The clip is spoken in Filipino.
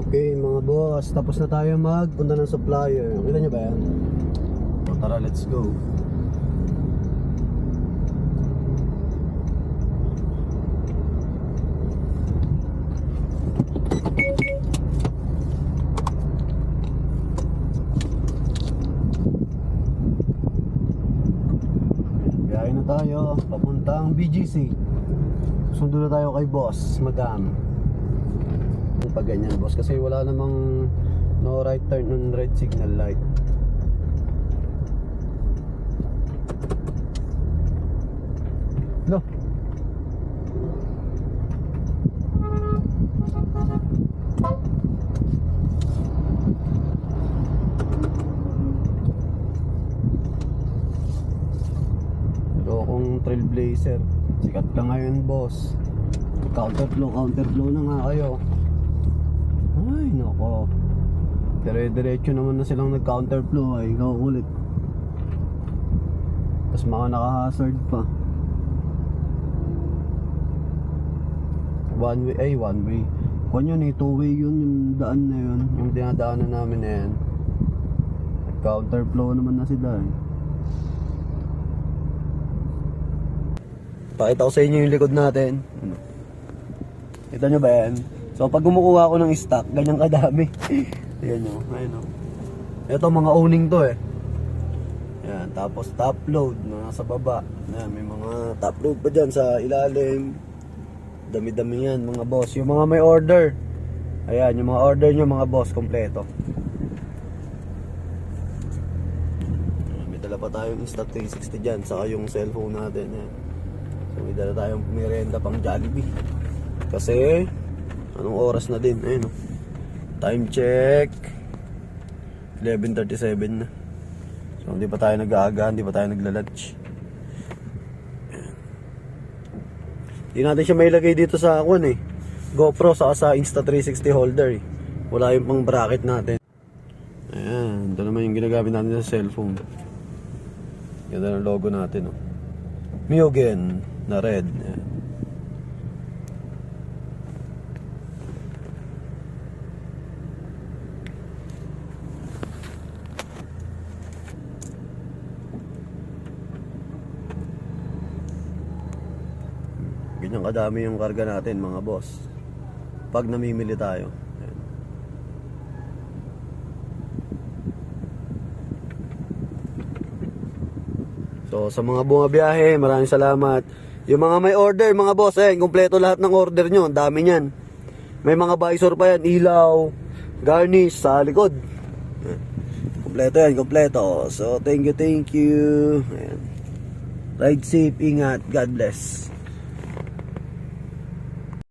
Okay mga boss, tapos na tayo magpunta ng supplier. Kita nyo ba yan? O, tara, let's go. Biyahe na tayo, papuntang BGC. Sundo na tayo kay boss, madam. Pag ganyan boss, kasi wala namang no right turn on red signal light. No. Ito trailblazer. Sikat ka ngayon, boss. Counterflow, counterflow na nga kayo. Ay, nako. Dire-diretso naman na silang nag-counterflow ay ikaw ulit. Tapos mga naka-hazard pa. One way, ay one way. Kung yun eh, two way yun, yung daan na yun. Yung dinadaanan namin na yan. Counterflow naman na sila eh. Pakita ko sa inyo yung likod natin. Kita nyo ba yan? So pag kumukuha ako ng stock, ganyan kadami. Ayan nyo, ayun o. Ito mga owning to eh. Yan, tapos top load na nasa baba. Yan, may mga top load pa dyan sa ilalim. Dami-dami yan mga boss. Yung mga may order. Ayan, yung mga order nyo mga boss, kompleto. May dala pa tayong Insta360 dyan, saka yung cellphone natin. Yan. So may dala tayong merienda pang Jollibee. Kasi, anong oras na din? Ayun, oh. Time check. 11.37 na. So, hindi pa tayo nag-aaga, hindi pa tayo nagla-lunch. Hindi natin siya mailagay dito sa akwan eh. GoPro saka sa Insta360 holder eh. Wala yung pang bracket natin. Ayan, ito naman yung ginagamit natin sa cellphone. Ganda ng logo natin oh. Mugen na red. Ayan. Ganyan kadami yung karga natin mga boss. Pag namimili tayo. Ayan. So sa mga bumabiyahe, maraming salamat. Yung mga may order, mga boss, eh, kumpleto lahat ng order nyo. Ang dami niyan. May mga visor pa yan, ilaw, garnish sa likod. Ayan. Kumpleto yan, kumpleto. So thank you, thank you. Ayan. Ride safe, ingat, God bless.